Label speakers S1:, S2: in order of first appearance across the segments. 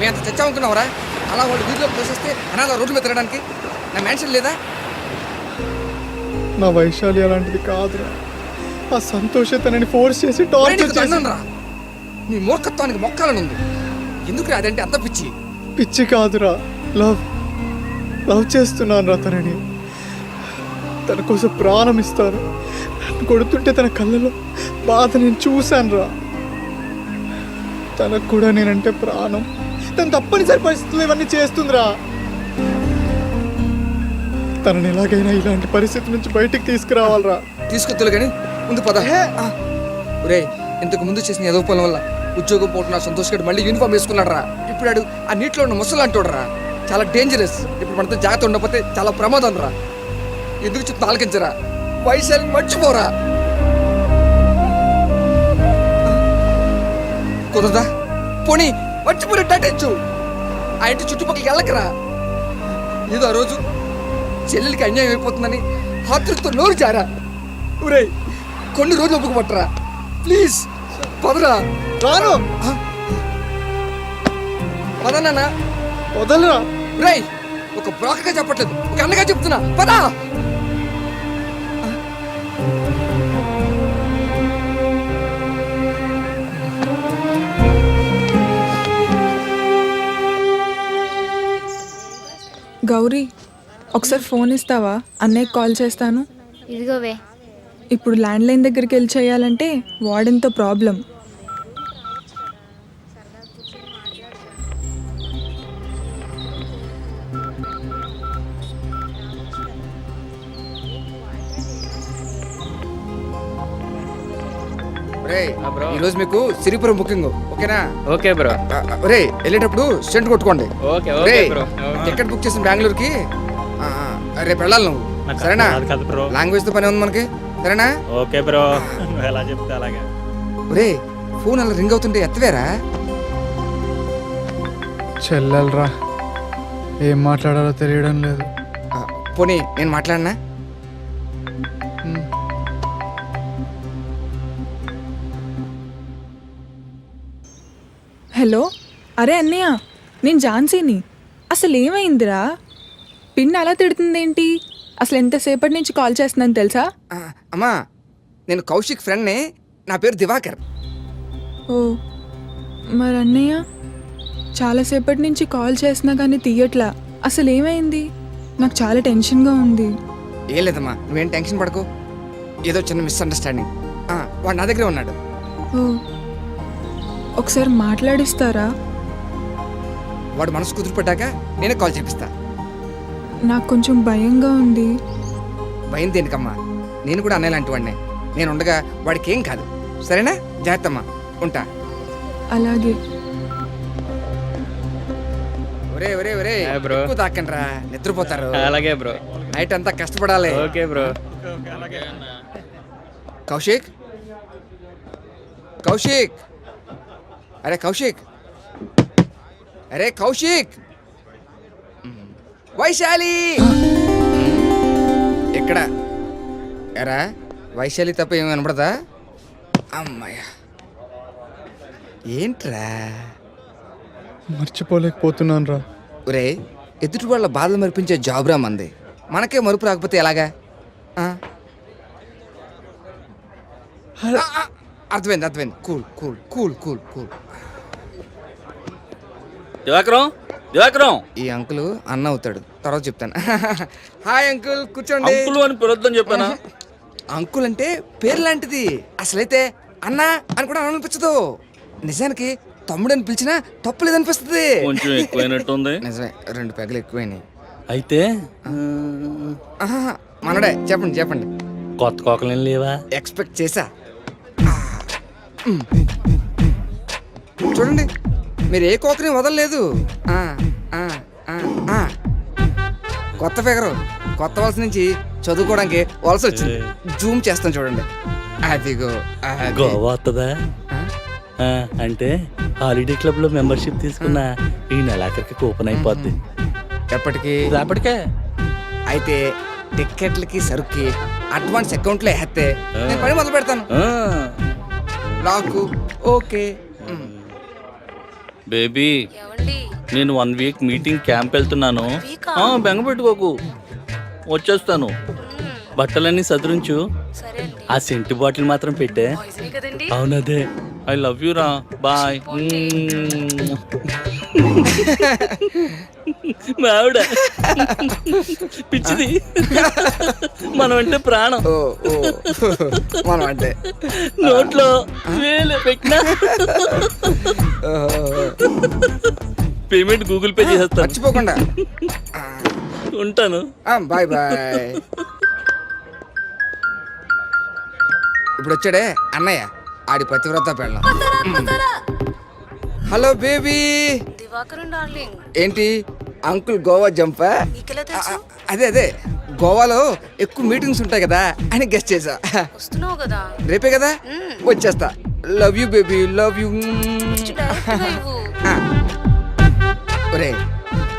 S1: మేము అంత చచ్చామనుకున్నావరా అలా వాళ్ళు వీధిలోకి తోసేస్తే అనాథ రోడ్డు మీద తిరగడానికి నా మ్యాన్షన్ లేదా?
S2: నా వైశాలి అలాంటిది కాదురా. ఆ సంతోష తనని ఫోర్స్ చేసి టార్చర్ చేసి
S1: రా. నీ మూర్ఖత్వానికి మొక్కాలని ఉంది. ఎందుకు అదంటే అంత పిచ్చి?
S2: పిచ్చి కాదురా. లవ్. లవ్ చేస్తున్నాను రా తనని. తన కోసం ప్రాణం ఇస్తాను. కొడుతుంటే తన కళ్ళలో బాధ నేను చూశాను రా. తనకు కూడా నేనంటే ప్రాణం. తను తప్పనిసరి పరిస్థితులు ఇవన్నీ చేస్తుందిరా. తనని ఎలాగైనా ఇలాంటి పరిస్థితి నుంచి బయటికి తీసుకురావాలిరా.
S1: తీసుకొత్తులు కానీ ముందు పద. ఆ. ఒరేయ్ ఇంతకు ముందు చేసిన ఏదో పనుల వల్ల ఉద్యోగం పోటున్న సంతోష్ గడు మళ్ళీ యూనిఫామ్ వేసుకున్నాడు రా ఇప్పుడు ఆడు ఆ నీటిలో ఉన్న ముసలు అంటాడు రా చాలా డేంజరస్ ఇప్పుడు మనతో జాగ్రత్త ఉండకపోతే చాలా ప్రమాదం రా ఎందుకు చెప్తా ఆలకించరా? వైశాలి మర్చిపోరా. కుదరదా? పోనీ మర్చిపోయినట్టు అటెంచు ఆ ఇంటి చుట్టుపక్కలకి వెళ్ళకరా. ఏదో ఆ రోజు చెల్లెలికి అన్యాయం అయిపోతుందని హాతృతో నోరు జారా. ఒరేయ్ కొన్ని రోజులు ఒప్పుకు పట్టరా ప్లీజ్ పదరా
S2: రాను.
S1: పదనా
S2: వదలరా.
S1: ఒక బ్రోకర్గా చెప్పట్లేదు. ఒక అన్నగా చెప్తున్నా. పదా.
S3: గౌరీ ఒకసారి ఫోన్ ఇస్తావా? అన్నయ్యకి కాల్ చేస్తాను.
S4: ఇదిగోవే.
S3: ఇప్పుడు ల్యాండ్ లైన్ దగ్గరికి వెళ్ళి చేయాలంటే వార్డెన్తో ప్రాబ్లం.
S5: ఆ, బ్రో.
S1: ఈ రోజు మీకు సిరిపురం బుకింగ్ ఓకేనా?
S5: Okay bro.
S1: రే వెళ్ళేటప్పుడు స్టెంట్ కొట్టుకోండి.
S5: Okay okay bro
S1: ticket book చేసిన బెంగళూరుకి రేపు వెళ్ళాలి నువ్వు. సరేనా?
S6: కాదు కాదు బ్రో.
S1: లాంగ్వేజ్తో పని ఉంది మనకి? సరేనా?
S6: Okay bro. ఎలా చెప్తే అలాగే.
S1: రే ఫోన్ అలా రింగ్ అవుతుంటే ఎత్తవేరా?
S2: చెల్లెలరా ఏం మాట్లాడాలో తెలియడం లేదు.
S1: పోనీ నేను మాట్లాడినా?
S3: హలో? అరే అన్నయ్య నేను ఝాన్సీని. అసలు ఏమైందిరా? పిన్ అలా తిడుతుందేంటి? అసలు ఎంతసేపటి నుంచి కాల్ చేస్తున్నాను తెలుసా?
S1: ఆ, అమ్మా నేను కౌశిక్ ఫ్రెండ్ని నా పేరు దివాకర్.
S3: ఓ మరి అన్నయ్య చాలాసేపటి నుంచి కాల్ చేసినా కానీ తీయట్లా. అసలు ఏమైంది? నాకు చాలా టెన్షన్గా ఉంది.
S1: ఏం లేదమ్మా నువ్వేం టెన్షన్ పడకు. ఏదో చిన్న మిస్అండర్స్టాండింగ్. వాడు నా దగ్గరే ఉన్నాడు.
S3: ఓ ఒకసారి మాట్లాడిస్తారా?
S1: వాడు మనసు కుదిరిపడ్డాక నేనే కాల్ చేపిస్తా.
S3: నాకు కొంచెం భయంగా ఉంది.
S1: భయం దేనికమ్మా? నేను కూడా అన్నయ్య వాడినే. నేను ఉండగా వాడికి ఏం కాదు. సరేనా? జాగ్రత్త అమ్మా ఉంటా.
S3: అలాగే.
S1: ఒరే ఒరే ఒరే.
S5: బ్రో?
S1: ఎక్కువ తాకండి రా నిద్రపోతారు.
S5: అలాగే బ్రో.
S1: నైట్ అంతా కష్టపడాలి.
S5: Okay bro.
S1: కౌశిక్? కౌశిక్? అరే కౌశిక్. అరే కౌశిక్. వైశాలి. ఎక్కడ? ఎరా వైశాలి తప్ప ఏమి కనపడదా అమ్మాయ ఏంట్రా?
S2: మర్చిపోలేకపోతున్నాను రా
S1: ఒరే ఎదుటి వాళ్ళ బాధలు మరిపించే జాబ్ రా మంది. మనకే మరుపు రాకపోతే ఎలాగా? అర్థమైంది అర్థమైంది. Cool cool cool cool cool.
S5: Divakaram Divakaram.
S1: ఈ అంకుల్ అన్న అవుతాడు. తర్వాత చెప్తాను. హాయ్ అంకుల్ కూర్చోండి.
S5: అంకులు అని పిలొద్దని చెప్పానా?
S1: అంకుల్ అంటే పేరు లాంటిది అసలైతే అన్న అని కూడా అనిపించదు నిజానికి తమ్ముడు అని పిలిచినా తప్పు లేదనిపిస్తుంది
S5: కొంచెం ఎక్కువైనట్టుంది.
S1: నిజమే రెండు పెగలు ఎక్కువైనాయి.
S5: అయితే?
S1: ఆహా, మనడే చెప్పండి చెప్పండి.
S6: కొత్త కోకలేం లేవా?
S1: ఎక్స్పెక్ట్ చేశా. మ్. చూడండి. మీరు ఏ కోకని వదలలేదు. కొత్త ఫిగరు కొత్త వలస నుంచి చదువుకోవడానికి వలస వచ్చింది. జూమ్ చేస్తాను చూడండి. అదిగో అది.
S6: గోవా వస్తుందా అంటే హాలిడే క్లబ్లో మెంబర్షిప్ తీసుకున్న ఈ నెలాఖరికి కూపన్ అయిపోద్ది.
S1: ఎప్పటికి?
S6: రేపటికే
S1: అయితే టిక్కెట్లకి సరుక్కి అడ్వాన్స్ అకౌంట్లో వేస్తే నేను పని మొదలు పెడతాను నాకు ఓకే.
S5: బేబీ
S6: నేను వన్ వీక్ మీటింగ్ క్యాంప్ వెళ్తున్నాను. ఆ, బెంగ పెట్టుకోకు. వచ్చేస్తాను. బట్టలన్నీ సదురించు. ఆ సెంటు బాటిల్ మాత్రం పెట్టే. అవునదే. ఐ లవ్ యూ రా. బాయ్. మావిడ పిచ్చిది. మనం అంటే ప్రాణం.
S1: ఓ ఓ. మనం అంటే
S6: నోట్లో వేలు పెట్టినా. పేమెంట్ గూగుల్ పే చేసేస్తాను.
S1: మర్చిపోకుండా.
S6: ఉంటాను.
S1: Bye bye. ఇప్పుడు వచ్చాడే అన్నయ్య. ఆడి పతివ్రత పెళ్ళం. Hello baby.
S4: దివాకరం డార్లింగ్.
S1: ఏంటి? అంకుల్ గోవా జంపా. అదే అదే. గోవాలో ఎక్కువ మీటింగ్స్ ఉంటాయి కదా అని గెస్ట్ చేసా
S4: వస్తున్నావు కదా.
S1: రేపే కదా? వచ్చేస్తా. Love you baby love you ఒరే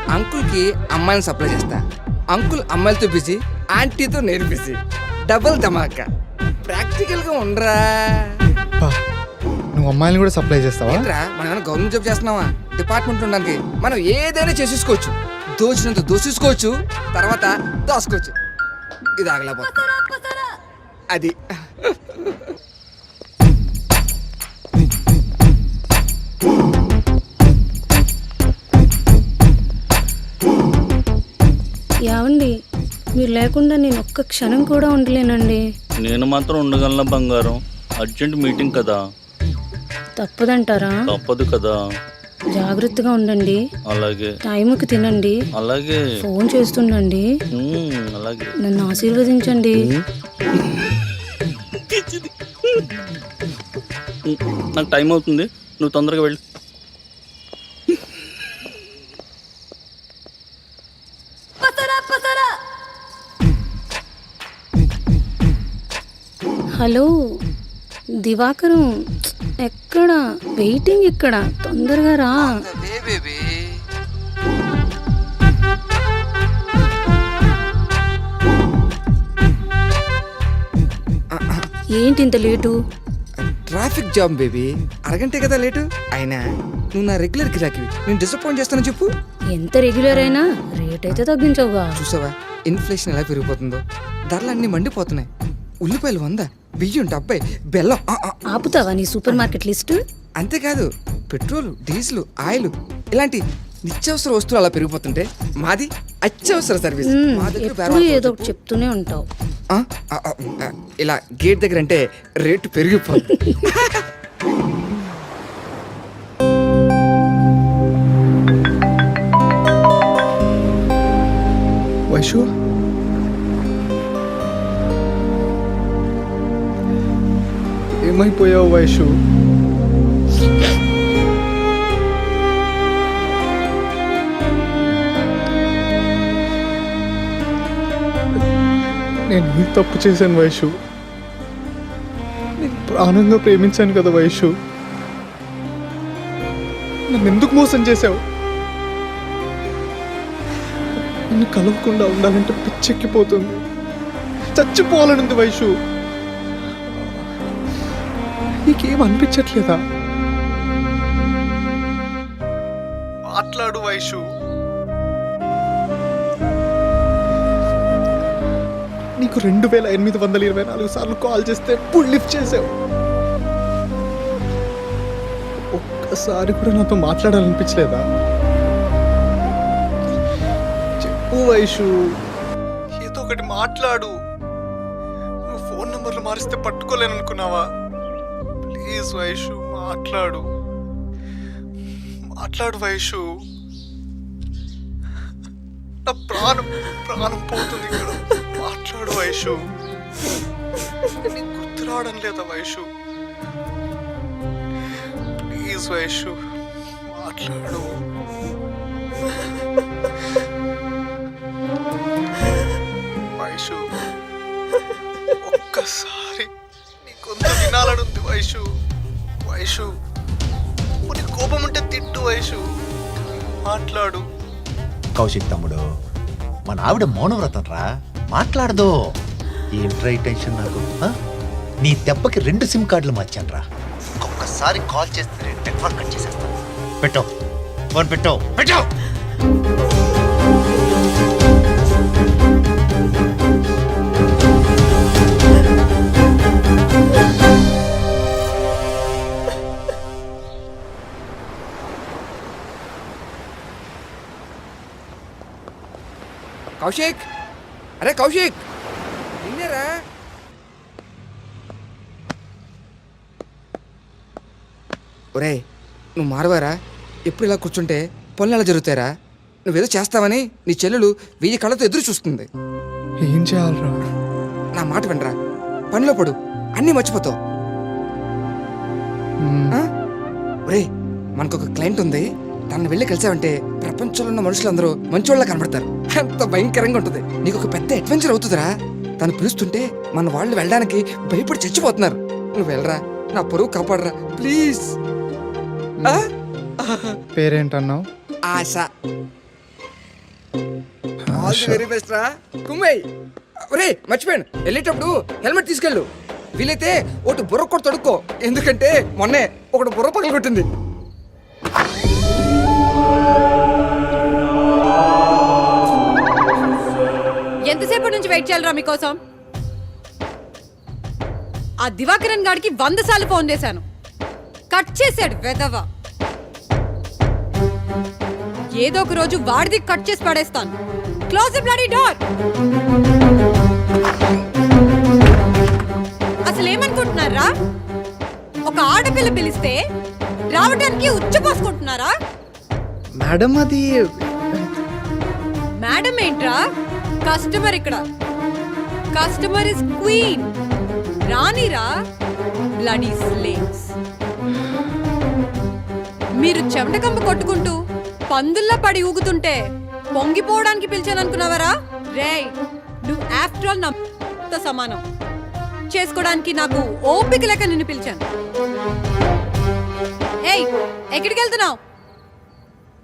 S1: అంకుల్కి అమ్మాయిని సప్లై చేస్తా. అంకుల్ అమ్మాయిలతో బిజీ ఆంటీతో నేను బిజీ డబుల్ ధమాకా. ప్రాక్టికల్గా ఉండరా.
S2: నువ్వు అమ్మాయిని కూడా సప్లై చేస్తావా?
S1: ఏంట్రా మనం ఏమైనా గవర్నమెంట్ జాబ్ చేస్తున్నావా డిపార్ట్మెంట్ ఉండడానికి మనం ఏదైనా చేసేసుకోవచ్చు. దోచినంత దోసేసుకోవచ్చు తర్వాత దోసుకోవచ్చు ఇది ఆగలేకపోతే అది.
S4: యావండి మీరు లేకుండా నేను ఒక్క క్షణం కూడా ఉండలేనండి.
S6: నేను మాత్రం ఉండగలను బంగారం? అర్జెంట్ మీటింగ్ కదా.
S4: తప్పదంటారా?
S6: తప్పదు కదా.
S4: జాగ్రత్తగా ఉండండి.
S6: అలాగే.
S4: టైంకి తినండి.
S6: అలాగే.
S4: ఫోన్ చేస్తుండండి.
S6: అలాగే.
S4: నన్ను ఆశీర్వదించండి.
S6: నాకు టైం అవుతుంది. నువ్వు తొందరగా వెళ్ళు.
S4: హలో. దివాకరం ఎక్కడ? వెయిటింగ్ ఇక్కడ తొందరగా రా. ఏంటి ఇంత లేటు?
S1: Traffic jam baby. అరగంటే కదా లేటు? అయినా నువ్వు నా రెగ్యులర్ గిరాకివి నేను డిసప్పాయింట్ చేస్తాను చెప్పు.
S4: ఎంత రెగ్యులర్ అయినా రేట్ అయితే తగ్గించవుగా
S1: చూసావా? ఇన్ఫ్లేషన్ ఎలా పెరిగిపోతుందో? ధరలు అన్ని మండిపోతున్నాయి. ఉల్లిపాయలు వంద. బియ్యం డెబ్బై బెల్లం ఆ, ఆ.
S4: ఆపుతావా నీ సూపర్ మార్కెట్ లిస్ట్?
S1: అంతేకాదు పెట్రోల్ డీజిల్ ఆయిల్ ఇలాంటి నిత్యావసర వస్తువులు అలా పెరిగిపోతుంటే మాది అత్యవసర సర్వీస్. మా దగ్గర
S4: ఎప్పుడు
S1: బేరం
S4: ఏదో ఒకటి చెప్తూనే ఉంటావు.
S1: ఆ, ఆ, ఆ, ఆ, ఇలా గేట్ దగ్గర అంటే రేటు పెరిగిపోతుంది
S2: వైషు ఏమైపోయావు వైషు నేను ఏం తప్పు చేశాను వైషు నేను ప్రాణంగా ప్రేమించాను కదా వైషు నన్ను ఎందుకు మోసం చేశావు? నిన్ను కలవకుండా ఉండాలంటే పిచ్చెక్కిపోతుంది. చచ్చిపోవాలనుంది వైషు నీకేం అనిపించట్లేదా? మాట్లాడు వైషు. నీకు రెండు వేల ఎనిమిది వందల ఇరవై నాలుగు సార్లు కాల్ చేస్తే ఎప్పుడు లిఫ్ట్ చేసావు ఒక్కసారి కూడా నాతో మాట్లాడాలనిపించలేదా? చెప్పు వైషు. ఏదో ఒకటి మాట్లాడు. నువ్వు ఫోన్ నంబర్లు మారిస్తే పట్టుకోలేననుకున్నావా? ప్లీజ్ వైషు మాట్లాడు. మాట్లాడు వైషు. నా ప్రాణం ప్రాణం పోతుంది ఇక్కడ. మాట్లాడు వైషు. నీకు గుర్తు రావడం లేదా వైషు? ప్లీజ్ వైషు మాట్లాడు. వైషు ఒక్కసారి నీ వినాలనుంది వైషు. వైషు నీ కోపం ఉంటే తిట్టు వైషు మాట్లాడు.
S7: కౌశిక్ తమ్ముడు మన ఆవిడ మౌనవ్రతం రా మాట్లాడదు ఏంట్రా ఈ టెన్షన్ నాకు నీ దెబ్బకి రెండు సిమ్ కార్డులు మార్చాను రా ఒక్కసారి కాల్ చేస్తే నెట్వర్క్ కట్ చేసేస్తాను పెట్టావు ఫోన్ పెట్టు. పెట్టు.
S1: కౌశిక్? అరే కౌశిక్! నిన్నేరా? ఒరేయ్ నువ్వు మారవారా? ఎప్పుడు ఇలా కూర్చుంటే పనులు ఎలా జరుగుతారా నువ్వేదో చేస్తావని నీ చెల్లెలు వెయ్యి కళ్ళతో ఎదురు చూస్తుంది.
S2: ఏం చేయాలరా?
S1: నా మాట వినరా? పనిలో పడు. అన్నీ మర్చిపోతావు? ఒరేయ్ మనకొక క్లయింట్ ఉంది. తనని వెళ్ళి కలిసావంటే ప్రపంచంలో ఉన్న మనుషులందరూ మంచోళ్ళ కనబడతారు. ఎంత భయంకరంగా ఉంటుంది. నీకు ఒక పెద్ద అడ్వెంచర్ అవుతుందిరా. తను పిలుస్తుంటే మన వాళ్ళు వెళ్ళడానికి భయపడి చచ్చిపోతున్నారు. నువ్వు వెళ్ళరా. నా పరువు కాపాడరా. Please?
S2: పేరేంటన్నావు?
S1: Asha. All the very best రా. కుమ్మై ఒరే మర్చిపోయాను. వెళ్ళేటప్పుడు హెల్మెట్ తీసుకెళ్ళు. వీలైతే ఒకటి బుర్ర కూడా తొడుక్కో. ఎందుకంటే మొన్నే ఒకటి బుర్ర పగల
S8: ఎంతసేపటి నుంచి వెయిట్ చేయాలరా మీకోసం? ఆ దివాకరన్ గాడికి వంద సార్లు ఫోన్ చేశాను. కట్ చేశాడు వెదవ ఏదో ఒక రోజు వాడిది కట్ చేసి పడేస్తాను. క్లోజ్ బ్లడీ డోర్ అసలు ఏమనుకుంటున్నారా? ఒక ఆడపిల్ల పిలిస్తే రావడానికి ఉచ్చపోసుకుంటున్నారా
S2: మేడం అది
S8: మేడం ఏంట్రా? కస్టమర్ ఇక్కడ. కస్టమర్ ఇస్ క్వీన్ రానిరా బ్లడీ స్లేవ్స్ మీరు చెమటకంప కొట్టుకుంటూ పందుల్లా పడి ఊగుతుంటే పొంగిపోవడానికి పిలిచాను అనుకున్నావరా రేయ్ నువ్వు ఆఫ్టర్ ఆల్ నా సమానం. చేసుకోవడానికి నాకు ఓపిక లేక నిన్ను పిలిచాను. ఏయ్ ఎక్కడికి వెళ్తున్నావు?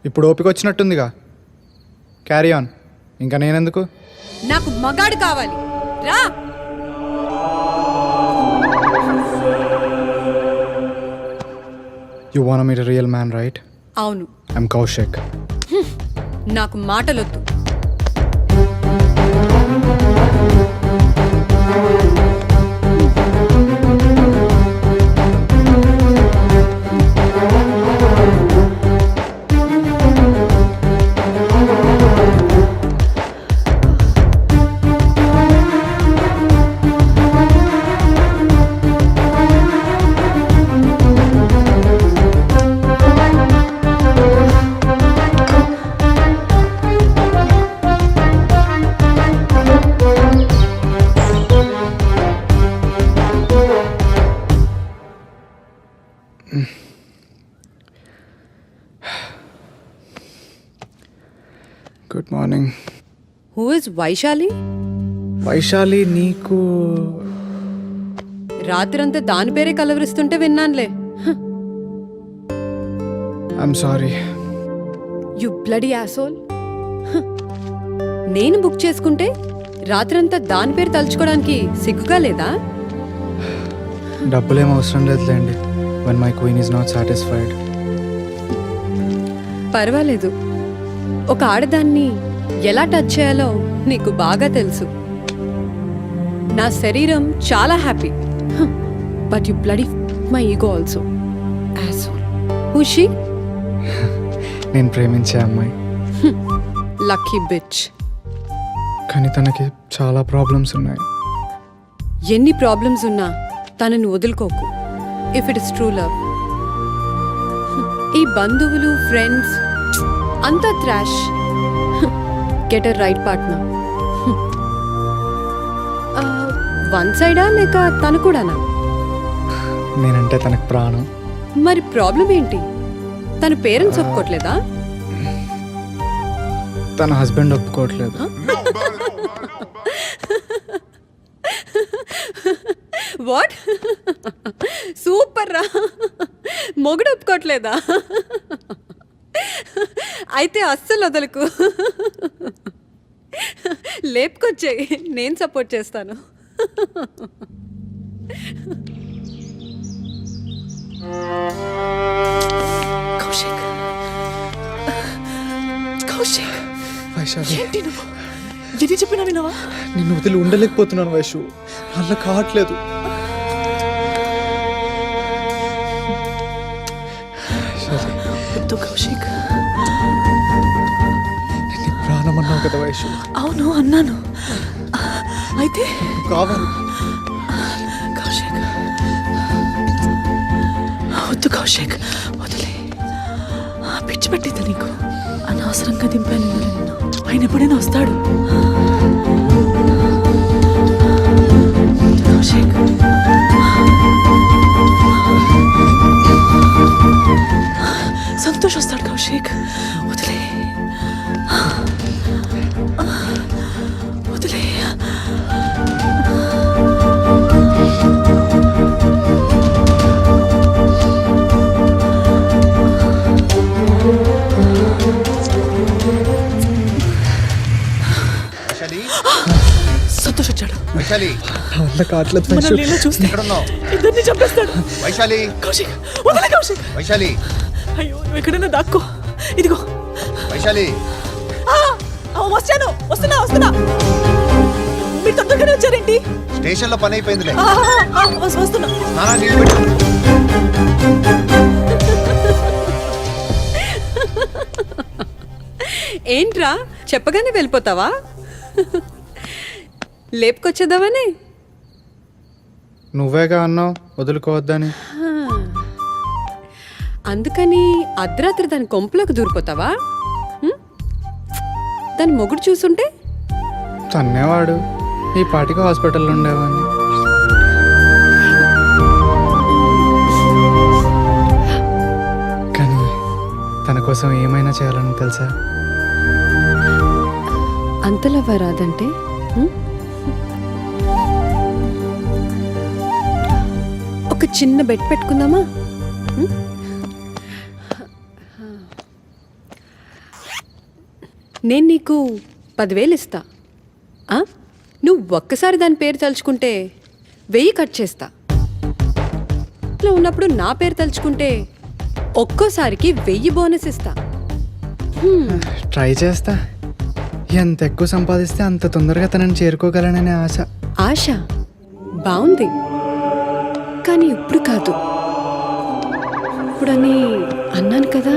S2: ఇప్పుడు ఓపిక వచ్చినట్టుందిగా. క్యారీ ఆన్ ఇంకా నేనెందుకు?
S8: నాకు మగాడు కావాలి. రా!
S2: You want meet real man right
S8: అవును.
S2: ఐమ్ కౌశిక్
S8: నాకు మాటలొద్దు. హూ ఇస్ వైశాలి
S2: వైశాలి నీకు
S8: రాత్రంతా దాని పేరే కలవరిస్తుంటే విన్నానులే.
S2: I'm sorry
S8: you bloody asshole నేను బుక్ చేసుకుంటే రాత్రంతా దాని పేరు తలుచుకోవడానికి సిగ్గుగా లేదా?
S2: డబ్బులేం అవసరం లేదులేండి. One my queen is not satisfied
S8: పర్వాలేదు. ఒక ఆడదాన్ని ఎలా టచ్ చేయాలో నీకు బాగా తెలుసు. నా శరీరం చాలా happy but you bloody my ego also హుషి
S2: నేను ప్రేమించే అమ్మాయి.
S8: లక్కీ బిచ్
S2: కానీ తనకి చాలా ప్రాబ్లమ్స్ ఉన్నాయి.
S8: ఎన్ని ప్రాబ్లమ్స్ ఉన్నా తనని వదులుకోకు. If it is true love ఈ బంధువులు ఫ్రెండ్స్ అంతా trash get a right partner one సైడా లేక తను కూడానా?
S2: నేనంటే తనకు ప్రాణం.
S8: మరి ప్రాబ్లం ఏంటి? తన పేరెంట్స్ ఒప్పుకోవట్లేదా
S2: తన హస్బెండ్ ఒప్పుకోవట్లేదు
S8: వాట్ సూపర్ రా. మొగుడు ఒప్పుకోవట్లేదా అయితే అస్సలు వదలకు. లేపుకొచ్చాయి నేను సపోర్ట్ చేస్తాను.
S1: కౌశిక్.
S2: వైశాలి.
S9: ఏంటి నువ్వు? ఎన్ని చెప్పినా వినవా
S2: నిన్ను వదిలి ఉండలేకపోతున్నాను వైషు. అలా కావట్లేదు.
S9: కౌశిక్.
S2: అన్నావు కదా వైషు?
S9: అవును అన్నాను. అయితే
S2: కావాలి.
S9: కౌశిక్. వద్దు కౌశిక్ వదిలే. పిచ్చి పట్టింది నీకు? అనవసరంగా దింపాను నిన్ను. ఆయన ఎప్పుడైనా వస్తాడు. కౌశిక్. సంతోష్ వస్తాడు కౌశిక్. వదిలే. వచ్చాడు
S7: వైశాలి.
S2: వల్ల కావట్లేదు
S9: చూస్తే ఇద్దరిని చంపేస్తాడు.
S7: వైశాలి.
S9: కౌశిక్ వదిలే కౌశిక్.
S7: వైశాలి.
S9: అయ్యో నువ్వు ఎక్కడైనా దాక్కో. ఇదిగో.
S7: వైశాలి.
S9: వచ్చాను వస్తున్నా వస్తున్నా. మీరు తొందరగానే వచ్చారేంటి?
S7: స్టేషన్లో పని అయిపోయిందిలే.
S9: వస్తున్నా.
S7: స్నానా నీళ్ళు పెట్టు.
S8: ఏంట్రా? చెప్పగానే వెళ్ళిపోతావా? లేపుకొచ్చేద్దామని?
S2: నువ్వేగా అన్నావు? వదులుకోవద్దని.
S8: అందుకని అర్ధరాత్రి దాని కొంపలోకి దూరిపోతావా? దాని మొగుడు చూసుంటే?
S2: తన్నేవాడు. ఈ పాటికి హాస్పిటల్లో ఉండేవాడిని. కానీ తన కోసం ఏమైనా చేయాలని తెలుసా?
S8: అంతలా రాదంటే ఒక చిన్న బెట్ పెట్టుకుందామా? నేను నీకు పదివేలు ఇస్తా? నువ్వు ఒక్కసారి దాని పేరు తలుచుకుంటే వెయ్యి కట్ చేస్తా. ఇంట్లో ఉన్నప్పుడు నా పేరు తలుచుకుంటే ఒక్కోసారికి వెయ్యి బోనస్ ఇస్తా.
S2: ట్రై చేస్తా. ఎంత ఎక్కువ సంపాదిస్తే అంత తొందరగా తనని చేరుకోగలననే ఆశ.
S8: ఆశ? బాగుంది కానీ ఇప్పుడు కాదు. ఇప్పుడని అన్నాను కదా.